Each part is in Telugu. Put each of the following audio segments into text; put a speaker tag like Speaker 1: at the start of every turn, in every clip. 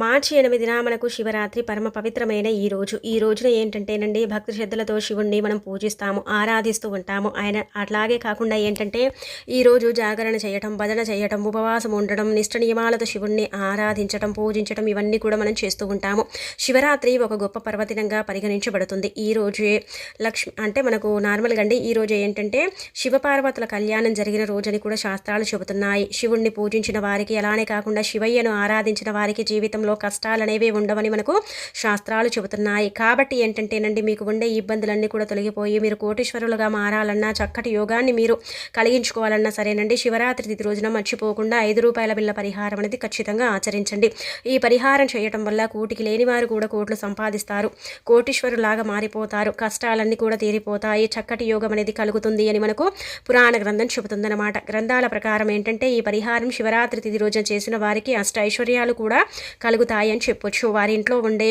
Speaker 1: మార్చి ఎనిమిదిన మనకు శివరాత్రి పరమ పవిత్రమైన ఈ రోజు. ఈ రోజున ఏంటంటేనండి భక్తి శ్రద్ధలతో శివుణ్ణి మనం పూజిస్తాము ఆరాధిస్తూ ఉంటాము. ఆయన అట్లాగే కాకుండా ఏంటంటే ఈ రోజు జాగరణ చేయటం భజన చేయటం ఉపవాసం ఉండడం నిష్ట నియమాలతో శివుణ్ణి ఆరాధించటం పూజించటం ఇవన్నీ కూడా మనం చేస్తూ ఉంటాము. శివరాత్రి ఒక గొప్ప పర్వదినంగా పరిగణించబడుతుంది. ఈ రోజే లక్ష్మి అంటే మనకు నార్మల్గా అండి ఈ రోజు ఏంటంటే శివపార్వతుల కళ్యాణం జరిగిన రోజని కూడా శాస్త్రాలు చెబుతున్నాయి. శివుణ్ణి పూజించిన వారికి అలానే కాకుండా శివయ్యను ఆరాధించిన వారికి జీవితంలో కష్టాలు అనేవి ఉండవని మనకు శాస్త్రాలు చెబుతున్నాయి. కాబట్టి ఏంటంటేనండి మీకు ఉండే ఇబ్బందులన్నీ కూడా తొలగిపోయి మీరు కోటీశ్వరులుగా మారాలన్నా చక్కటి యోగాన్ని మీరు కలిగించుకోవాలన్నా సరేనండి శివరాత్రి తిథి రోజున మర్చిపోకుండా ఐదు రూపాయల బిల్ల పరిహారం అనేది ఖచ్చితంగా ఆచరించండి. ఈ పరిహారం చేయటం వల్ల కూటికి లేని వారు కూడా కోట్లు సంపాదిస్తారు. కోటీశ్వరులాగా మారిపోతారు. కష్టాలన్నీ కూడా తీరిపోతాయి. చక్కటి యోగం అనేది కలుగుతుంది అని మనకు పురాణ గ్రంథం చెబుతుందన్నమాట. గ్రంథాల ప్రకారం ఏంటంటే ఈ పరిహారం శివరాత్రి తిథి రోజున చేసిన వారికి అష్ట ఐశ్వర్యాలు కూడా కలుగుతాయి కలుగుతాయని చెప్పొచ్చు. వారి ఇంట్లో ఉండే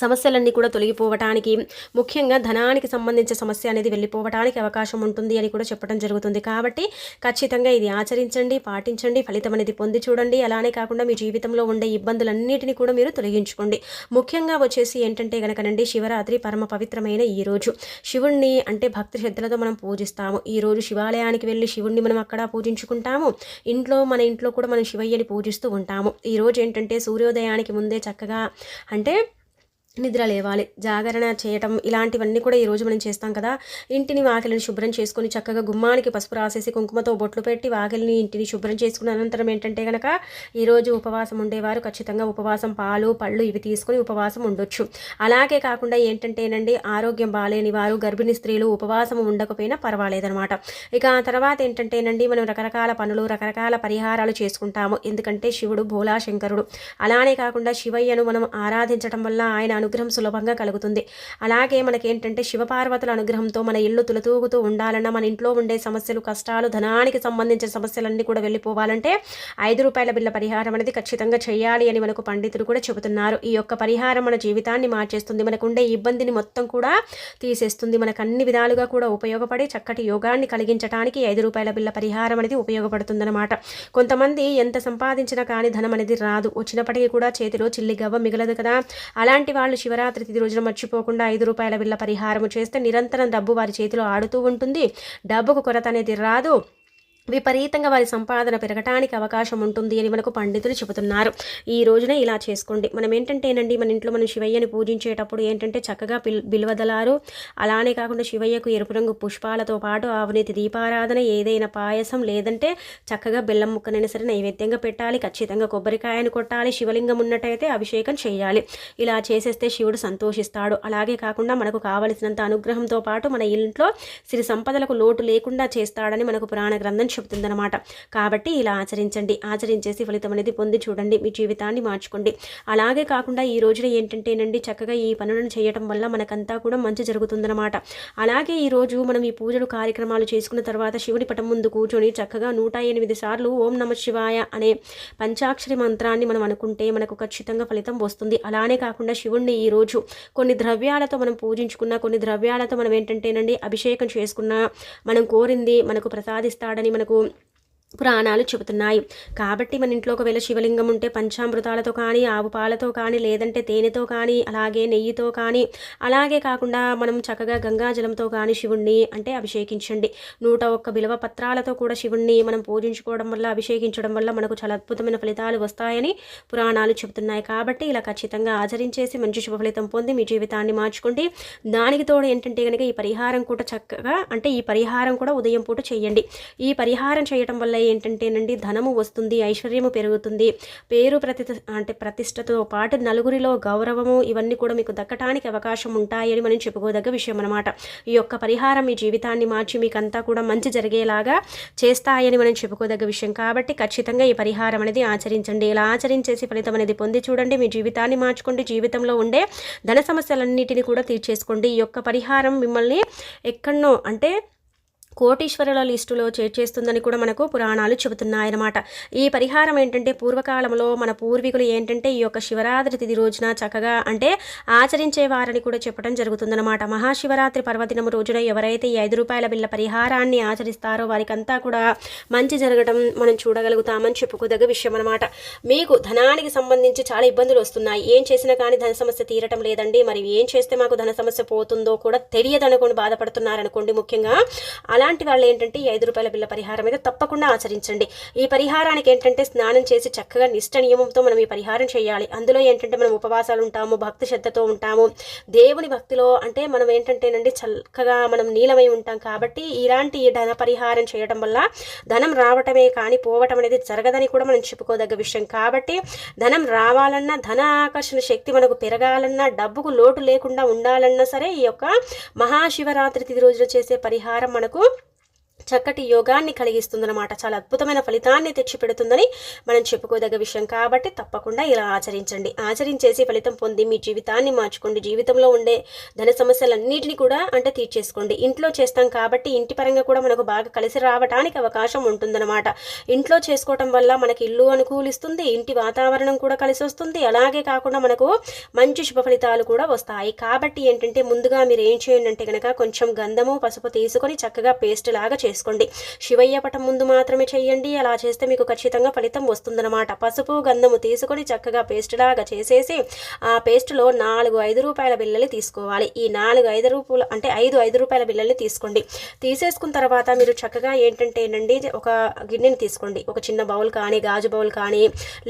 Speaker 1: సమస్యలన్నీ కూడా తొలగిపోవటానికి ముఖ్యంగా ధనానికి సంబంధించిన సమస్య అనేది వెళ్ళిపోవటానికి అవకాశం ఉంటుంది అని కూడా చెప్పడం జరుగుతుంది. కాబట్టి ఖచ్చితంగా ఇది ఆచరించండి పాటించండి ఫలితం అనేది పొంది చూడండి. అలానే కాకుండా మీ జీవితంలో ఉండే ఇబ్బందులన్నిటిని కూడా మీరు తొలగించుకోండి. ముఖ్యంగా వచ్చేసి ఏంటంటే కనుకనండి శివరాత్రి పరమ పవిత్రమైన ఈ రోజు. శివుణ్ణి అంటే భక్తి శ్రద్ధలతో మనం పూజిస్తాము. ఈ రోజు శివాలయానికి వెళ్ళి శివుణ్ణి మనం అక్కడ పూజించుకుంటాము. ఇంట్లో మన ఇంట్లో కూడా మనం శివయ్యని పూజిస్తూ ఉంటాము. ఈరోజు ఏంటంటే సూర్యోదయానికి ముందే చక్కగా అంటే నిద్ర లేవాలి జాగరణ చేయటం ఇలాంటివన్నీ కూడా ఈ రోజు మనం చేస్తాం కదా. ఇంటిని వాకిలిని శుభ్రం చేసుకొని చక్కగా గుమ్మానికి పసుపు రాసేసి కుంకుమతో బొట్లు పెట్టి వాకిలిని ఇంటిని శుభ్రం చేసుకున్న అనంతరం ఏంటంటే కనుక ఈరోజు ఉపవాసం ఉండేవారు. ఖచ్చితంగా ఉపవాసం పాలు పళ్ళు ఇవి తీసుకొని ఉపవాసం ఉండొచ్చు. అలాగే కాకుండా ఏంటంటేనండి ఆరోగ్యం బాగాలేని వారు గర్భిణీ స్త్రీలు ఉపవాసం ఉండకపోయినా పర్వాలేదనమాట. ఇక ఆ తర్వాత ఏంటంటేనండి మనం రకరకాల పనులు రకరకాల పరిహారాలు చేసుకుంటాము. ఎందుకంటే శివుడు భోలా శంకరుడు. అలానే కాకుండా శివయ్యను మనం ఆరాధించడం వల్ల ఆయన అనుగ్రహం సులభంగా కలుగుతుంది. అలాగే మనకేంటంటే శివపార్వతుల అనుగ్రహంతో మన ఇల్లు తులతూగుతూ ఉండాలన్నా మన ఇంట్లో ఉండే సమస్యలు కష్టాలు ధనానికి సంబంధించిన సమస్యలన్నీ కూడా వెళ్ళిపోవాలంటే ఐదు రూపాయల బిల్ల పరిహారం అనేది ఖచ్చితంగా చేయాలి అని మనకు పండితులు కూడా చెబుతున్నారు. ఈ యొక్క పరిహారం మన జీవితాన్ని మార్చేస్తుంది. మనకు ఉండే ఇబ్బందిని మొత్తం కూడా తీసేస్తుంది. మనకు అన్ని విధాలుగా కూడా ఉపయోగపడి చక్కటి యోగాన్ని కలిగించడానికి ఐదు రూపాయల బిల్ల పరిహారం అనేది ఉపయోగపడుతుందన్నమాట. కొంతమంది ఎంత సంపాదించినా కానీ ధనం అనేది రాదు. వచ్చినప్పటికీ కూడా చేతిలో చిల్లి గవ్వ మిగలదు కదా. అలాంటి వాళ్ళు శివరాత్రి తిథి రోజున మర్చిపోకుండా ఐదు రూపాయల బిళ్ళ పరిహారం చేస్తే నిరంతరం డబ్బు వారి చేతిలో ఆడుతూ ఉంటుంది. డబ్బుకు కొరత అనేది రాదు. విపరీతంగా వారి సంపాదన పెరగటానికి అవకాశం ఉంటుంది అని మనకు పండితులు చెబుతున్నారు. ఈ రోజున ఇలా చేసుకోండి. మనం ఏంటంటేనండి మన ఇంట్లో మనం శివయ్యని పూజించేటప్పుడు ఏంటంటే చక్కగా పిల్ బిల్వదలారు అలానే కాకుండా శివయ్యకు ఎరుపు రంగు పుష్పాలతో పాటు ఆవునేతి దీపారాధన ఏదైనా పాయసం లేదంటే చక్కగా బెల్లం ముక్కనైనా సరే నైవేద్యంగా పెట్టాలి ఖచ్చితంగా కొబ్బరికాయను కొట్టాలి శివలింగం ఉన్నట్టయితే అభిషేకం చేయాలి. ఇలా చేసేస్తే శివుడు సంతోషిస్తాడు. అలాగే కాకుండా మనకు కావలసినంత అనుగ్రహంతో పాటు మన ఇంట్లో సిరి సంపదలకు లోటు లేకుండా చేస్తాడని మనకు పురాణ గ్రంథం చెబుతుందన్నమాట. కాబట్టి ఇలా ఆచరించండి. ఆచరించేసి ఫలితం అనేది పొంది చూడండి. మీ జీవితాన్ని మార్చుకోండి. అలాగే కాకుండా ఈ రోజున ఏంటంటేనండి చక్కగా ఈ పనులను చేయటం వల్ల మనకంతా కూడా మంచి జరుగుతుందన్నమాట. అలాగే ఈ రోజు మనం ఈ పూజలు కార్యక్రమాలు చేసుకున్న తర్వాత శివుని పటం ముందు కూర్చొని చక్కగా నూట ఎనిమిది సార్లు ఓం నమ శివాయ అనే పంచాక్షరి మంత్రాన్ని మనం అనుకుంటే మనకు ఖచ్చితంగా ఫలితం వస్తుంది. అలానే కాకుండా శివుణ్ణి ఈ రోజు కొన్ని ద్రవ్యాలతో మనం పూజించుకున్న కొన్ని ద్రవ్యాలతో మనం ఏంటంటేనండి అభిషేకం చేసుకున్న మనం కోరింది మనకు ప్రసాదిస్తాడని మనకు పురాణాలు చెబుతున్నాయి. కాబట్టి మన ఇంట్లో ఒకవేళ శివలింగం ఉంటే పంచామృతాలతో కానీ ఆవు పాలతో కానీ లేదంటే తేనెతో కానీ అలాగే నెయ్యితో కానీ అలాగే కాకుండా మనం చక్కగా గంగాజలంతో కానీ శివుణ్ణి అంటే అభిషేకించండి. నూట ఒక్క బిలవ పత్రాలతో కూడా శివుణ్ణి మనం పూజించుకోవడం వల్ల అభిషేకించడం వల్ల మనకు చాలా అద్భుతమైన ఫలితాలు వస్తాయని పురాణాలు చెబుతున్నాయి. కాబట్టి ఇలా ఖచ్చితంగా ఆచరించేసి మంచి శుభ ఫలితం పొంది మీ జీవితాన్ని మార్చుకోండి. దానికి తోడు ఏంటంటే కనుక ఈ పరిహారం కూడా చక్కగా అంటే ఈ పరిహారం కూడా ఉదయం పూట చేయండి. ఈ పరిహారం చేయటం వల్ల ఏంటంటేనండి ధనము వస్తుంది ఐశ్వర్యము పెరుగుతుంది. పేరు ప్రతి అంటే ప్రతిష్టతో పాటు నలుగురిలో గౌరవము ఇవన్నీ కూడా మీకు దక్కటానికి అవకాశం ఉంటాయని మనం చెప్పుకోదగ్గ విషయం అనమాట ఈ యొక్క పరిహారం మీ జీవితాన్ని మార్చి మీకంతా కూడా మంచి జరిగేలాగా చేస్తాయని మనం చెప్పుకోదగ్గ విషయం. కాబట్టి ఖచ్చితంగా ఈ పరిహారం అనేది ఆచరించండి. ఇలా ఆచరించేసి ఫలితం అనేది పొంది చూడండి. మీ జీవితాన్ని మార్చుకోండి. జీవితంలో ఉండే ధన సమస్యలన్నిటిని కూడా తీర్చేసుకోండి. ఈ యొక్క పరిహారం మిమ్మల్ని ఎక్కడనో అంటే కోటీశ్వరుల లిస్టులో చేర్చేస్తుందని కూడా మనకు పురాణాలు చెబుతున్నాయన్నమాట. ఈ పరిహారం ఏంటంటే పూర్వకాలంలో మన పూర్వీకులు ఏంటంటే ఈ యొక్క శివరాత్రి తిథి రోజున చక్కగా అంటే ఆచరించే వారని కూడా చెప్పడం జరుగుతుందన్నమాట. మహాశివరాత్రి పర్వదినం రోజున ఎవరైతే ఈ ఐదు రూపాయల బిల్ల పరిహారాన్ని ఆచరిస్తారో వారికంతా కూడా మంచి జరగడం మనం చూడగలుగుతామని చెప్పుకోదగ్గ విషయం అనమాట మీకు ధనానికి సంబంధించి చాలా ఇబ్బందులు వస్తున్నాయి. ఏం చేసినా కానీ ధన సమస్య తీరటం లేదండి. మరి ఏం చేస్తే మాకు ధన సమస్య పోతుందో కూడా తెలియదనుకోండి బాధపడుతున్నారనుకోండి ముఖ్యంగా. అలాంటి వాళ్ళు ఏంటంటే ఈ ఐదు రూపాయల బిల్ల పరిహారం మీద తప్పకుండా ఆచరించండి. ఈ పరిహారానికి ఏంటంటే స్నానం చేసి చక్కగా నిష్ట నియమంతో మనం ఈ పరిహారం చేయాలి. అందులో ఏంటంటే మనం ఉపవాసాలు ఉంటాము భక్తి శ్రద్ధతో ఉంటాము. దేవుని భక్తిలో అంటే మనం ఏంటంటేనండి చక్కగా మనం నీలమై ఉంటాం కాబట్టి ఇలాంటి ధన పరిహారం చేయడం వల్ల ధనం రావటమే కానీ పోవటం అనేది జరగదని కూడా మనం చెప్పుకోదగ్గ విషయం. కాబట్టి ధనం రావాలన్నా ధన ఆకర్షణ శక్తి మనకు పెరగాలన్నా డబ్బుకు లోటు లేకుండా ఉండాలన్నా సరే ఈ యొక్క మహాశివరాత్రి తిది రోజున చేసే పరిహారం మనకు చక్కటి యోగాన్ని కలిగిస్తుందన్నమాట. చాలా అద్భుతమైన ఫలితాన్ని తెచ్చిపెడుతుందని మనం చెప్పుకోదగ్గ విషయం. కాబట్టి తప్పకుండా ఇలా ఆచరించండి. ఆచరించేసి ఫలితం పొంది మీ జీవితాన్ని మార్చుకోండి. జీవితంలో ఉండే ధన సమస్యలన్నింటినీ కూడా అంటే తీర్చేసుకోండి. ఇంట్లో చేస్తాం కాబట్టి ఇంటి పరంగా కూడా మనకు బాగా కలిసి రావడానికి అవకాశం ఉంటుందన్నమాట. ఇంట్లో చేసుకోవటం వల్ల మనకి ఇల్లు అనుకూలిస్తుంది ఇంటి వాతావరణం కూడా కలిసి వస్తుంది. అలాగే కాకుండా మనకు మంచి శుభ ఫలితాలు కూడా వస్తాయి. కాబట్టి ఏంటంటే ముందుగా మీరు ఏం చేయండి అంటే కనుక కొంచెం గంధము పసుపు తీసుకొని చక్కగా పేస్ట్ లాగా చేసుకోండి శివయ్య పటం ముందు మాత్రమే చేయండి. అలా చేస్తే మీకు ఖచ్చితంగా ఫలితం వస్తుందన్నమాట. పసుపు గంధము తీసుకొని చక్కగా పేస్ట్ లాగా చేసేసి ఆ పేస్ట్లో నాలుగు ఐదు రూపాయల బిల్లలు తీసుకోవాలి. ఈ నాలుగు ఐదు రూపాయలు అంటే ఐదు ఐదు రూపాయల బిల్లల్ని తీసుకోండి. తీసేసుకున్న తర్వాత మీరు చక్కగా ఏంటంటేనండి ఒక గిన్నెని తీసుకోండి. ఒక చిన్న బౌల్ కానీ గాజు బౌల్ కానీ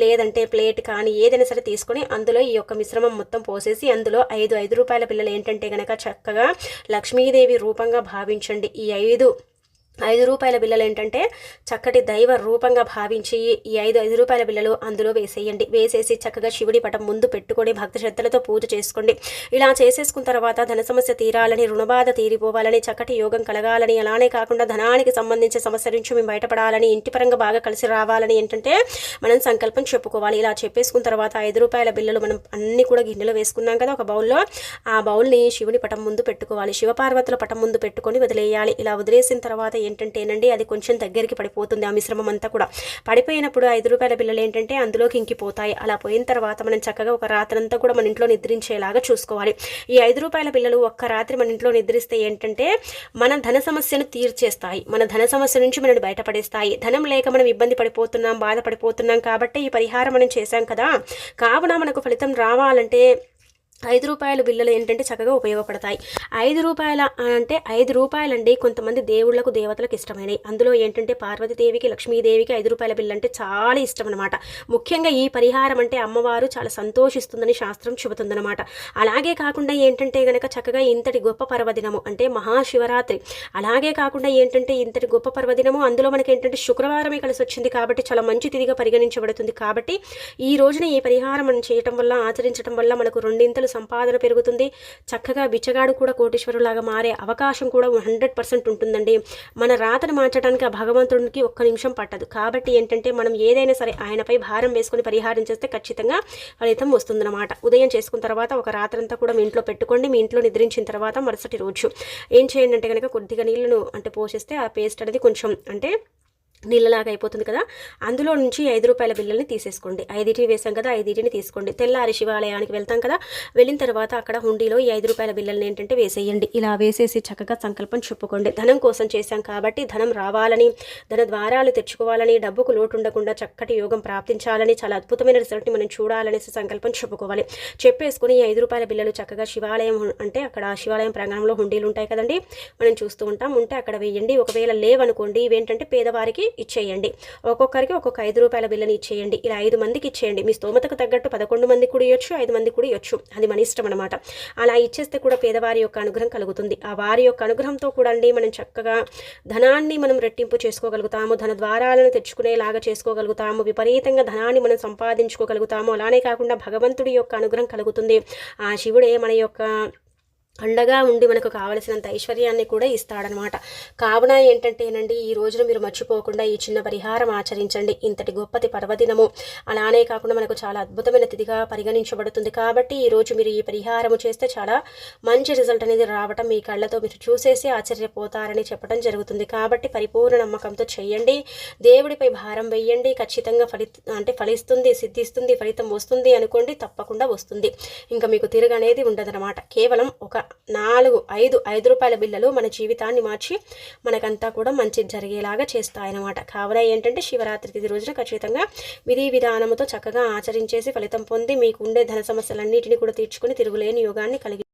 Speaker 1: లేదంటే ప్లేట్ కానీ ఏదైనా సరే తీసుకొని అందులో ఈ యొక్క మిశ్రమం మొత్తం పోసేసి అందులో ఐదు ఐదు రూపాయల పిల్లలు ఏంటంటే కనుక చక్కగా లక్ష్మీదేవి రూపంగా భావించండి. ఈ ఐదు ఐదు రూపాయల బిల్లలు ఏంటంటే చక్కటి దైవ రూపంగా భావించి ఈ ఐదు ఐదు రూపాయల బిల్లలు అందులో వేసేయండి. వేసేసి చక్కగా శివుడి పటం ముందు పెట్టుకొని భక్తి శ్రద్ధలతో పూజ చేసుకోండి. ఇలా చేసేసుకున్న తర్వాత ధన సమస్య తీరాలని రుణబాధ తీరిపోవాలని చక్కటి యోగం కలగాలని అలానే కాకుండా ధనానికి సంబంధించిన సమస్య నుంచి మేము బయటపడాలని ఇంటి పరంగా బాగా కలిసి రావాలని ఏంటంటే మనం సంకల్పం చెప్పుకోవాలి. ఇలా చెప్పేసుకున్న తర్వాత ఐదు రూపాయల బిల్లలు మనం అన్ని కూడా గిన్నెలో వేసుకున్నాం కదా ఒక బౌల్లో. ఆ బౌల్ని శివుని పటం ముందు పెట్టుకోవాలి. శివపార్వతుల పటం ముందు పెట్టుకొని వదిలేయాలి. ఇలా వదిలేసిన తర్వాత ఏంటంటేనండి అది కొంచెం దగ్గరికి పడిపోతుంది ఆ మిశ్రమం అంతా కూడా. పడిపోయినప్పుడు ఐదు రూపాయల బిల్లలు ఏంటంటే అందులోకి ఇంకిపోతాయి. అలా పోయిన తర్వాత మనం చక్కగా ఒక రాత్రంతా కూడా మన ఇంట్లో నిద్రించేలాగా చూసుకోవాలి. ఈ ఐదు రూపాయల బిల్లలు ఒక్క రాత్రి మన ఇంట్లో నిద్రిస్తే ఏంటంటే మన ధన సమస్యను తీర్చేస్తాయి. మన ధన సమస్య నుంచి మనని బయటపడేస్తాయి. ధనం లేక మనం ఇబ్బంది పడిపోతున్నాం బాధపడిపోతున్నాం కాబట్టి ఈ పరిహారం మనం చేశాం కదా. కావున మనకు ఫలితం రావాలంటే ఐదు రూపాయల బిల్లులు ఏంటంటే చక్కగా ఉపయోగపడతాయి. ఐదు రూపాయల అంటే ఐదు రూపాయలండి కొంతమంది దేవుళ్ళకు దేవతలకు ఇష్టమైనవి. అందులో ఏంటంటే పార్వతీదేవికి లక్ష్మీదేవికి ఐదు రూపాయల బిల్లు అంటే చాలా ఇష్టం అనమాట ముఖ్యంగా ఈ పరిహారం అంటే అమ్మవారు చాలా సంతోషిస్తుందని శాస్త్రం చెబుతుందనమాట అలాగే కాకుండా ఏంటంటే గనక చక్కగా ఇంతటి గొప్ప పర్వదినము అంటే మహాశివరాత్రి. అలాగే కాకుండా ఏంటంటే ఇంతటి గొప్ప పర్వదినము అందులో మనకి ఏంటంటే శుక్రవారమే కలిసి వచ్చింది కాబట్టి చాలా మంచి తిదిగా పరిగణించబడుతుంది. కాబట్టి ఈ రోజున ఈ పరిహారం మనం చేయటం వల్ల ఆచరించడం వల్ల మనకు రెండింతలు సంపాదన పెరుగుతుంది. చక్కగా బిచ్చగాడు కూడా కోటీశ్వరులాగా మారే అవకాశం కూడా హండ్రెడ్ పర్సెంట్ ఉంటుందండి. మన రాతను మార్చడానికి ఆ భగవంతుడికి ఒక్క నిమిషం పట్టదు. కాబట్టి ఏంటంటే మనం ఏదైనా సరే ఆయనపై భారం వేసుకుని పరిహారం చేస్తే ఖచ్చితంగా ఫలితం వస్తుందన్నమాట. ఉదయం చేసుకున్న తర్వాత ఒక రాత్రంతా కూడా మీ ఇంట్లో పెట్టుకోండి. మీ ఇంట్లో నిద్రించిన తర్వాత మరుసటి రోజు. ఏం చేయండి అంటే కనుక కొద్దిగా నీళ్ళను అంటే పోషిస్తే ఆ పేస్ట్ అనేది కొంచెం అంటే నీళ్ళలాగా అయిపోతుంది కదా అందులో నుంచి ఐదు రూపాయల బిల్లల్ని తీసేసుకోండి. ఐదింటిని వేసాం కదా ఐదింటిని తీసుకోండి. తెల్లారి శివాలయానికి వెళ్తాం కదా వెళ్ళిన తర్వాత అక్కడ హుండీలో ఈ ఐదు రూపాయల బిల్లల్ని ఏంటంటే వేసేయండి. ఇలా వేసేసి చక్కగా సంకల్పం చెప్పుకోండి. ధనం కోసం చేశాం కాబట్టి ధనం రావాలని ధన ద్వారాలు తెచ్చుకోవాలని డబ్బుకు లోటు ఉండకుండా చక్కటి యోగం ప్రాప్తించాలని చాలా అద్భుతమైన రిజల్ట్ని మనం చూడాలనేసి సంకల్పం చెప్పుకోవాలి. చెప్పేసుకుని ఈ ఐదు రూపాయల బిల్లలు చక్కగా శివాలయం అంటే అక్కడ శివాలయం ప్రాంగణంలో హుండీలు ఉంటాయి కదండి మనం చూస్తూ ఉంటాం. ఉంటే అక్కడ వేయండి. ఒకవేళ లేవనుకోండి ఇవేంటంటే పేదవారికి ఇచ్చేయండి. ఒక్కొక్కరికి ఒక్కొక్క ఐదు రూపాయల బిల్లని ఇచ్చేయండి. ఇలా ఐదు మందికి ఇచ్చేయండి. మీ స్తోమతకు తగ్గట్టు పదకొండు మంది కూడా ఇవ్వచ్చు ఐదు మంది కూడా ఇవ్వచ్చు అది మన ఇష్టం అనమాట అలా ఇచ్చేస్తే కూడా పేదవారి యొక్క అనుగ్రహం కలుగుతుంది. ఆ వారి యొక్క అనుగ్రహంతో కూడా అండి మనం చక్కగా ధనాన్ని మనం రెట్టింపు చేసుకోగలుగుతాము ధన ద్వారాలను తెచ్చుకునేలాగా చేసుకోగలుగుతాము విపరీతంగా ధనాన్ని మనం సంపాదించుకోగలుగుతాము. అలానే కాకుండా భగవంతుడి యొక్క అనుగ్రహం కలుగుతుంది. ఆ శివుడే మన యొక్క అండగా ఉండి మనకు కావలసినంత ఐశ్వర్యాన్ని కూడా ఇస్తాడనమాట కావున ఏంటంటేనండి ఈ రోజున మీరు మర్చిపోకుండా ఈ చిన్న పరిహారం ఆచరించండి. ఇంతటి గొప్పది పర్వదినము. అలానే కాకుండా మనకు చాలా అద్భుతమైన తిథిగా పరిగణించబడుతుంది. కాబట్టి ఈ రోజు మీరు ఈ పరిహారము చేస్తే చాలా మంచి రిజల్ట్ అనేది రావటం మీ కళ్ళతో మీరు చూసేసి ఆశ్చర్యపోతారని చెప్పడం జరుగుతుంది. కాబట్టి పరిపూర్ణ నమ్మకంతో చేయండి. దేవుడిపై భారం వేయండి. ఖచ్చితంగా ఫలి అంటే ఫలిస్తుంది సిద్ధిస్తుంది ఫలితం వస్తుంది అనుకోండి తప్పకుండా వస్తుంది. ఇంకా మీకు తిరగనేది ఉండదన్నమాట. కేవలం ఒక నాలుగు ఐదు ఐదు రూపాయల బిల్లలు మన జీవితాన్ని మార్చి మనకంతా కూడా మంచి జరిగేలాగా చేస్తాయన్నమాట. కావున ఏంటంటే శివరాత్రి తిథి రోజున ఖచ్చితంగా విధి విధానముతో చక్కగా ఆచరించేసి ఫలితం పొంది మీకు ఉండే ధన సమస్యలన్నిటిని కూడా తీర్చుకుని తిరుగులేని యోగాన్ని కలిగి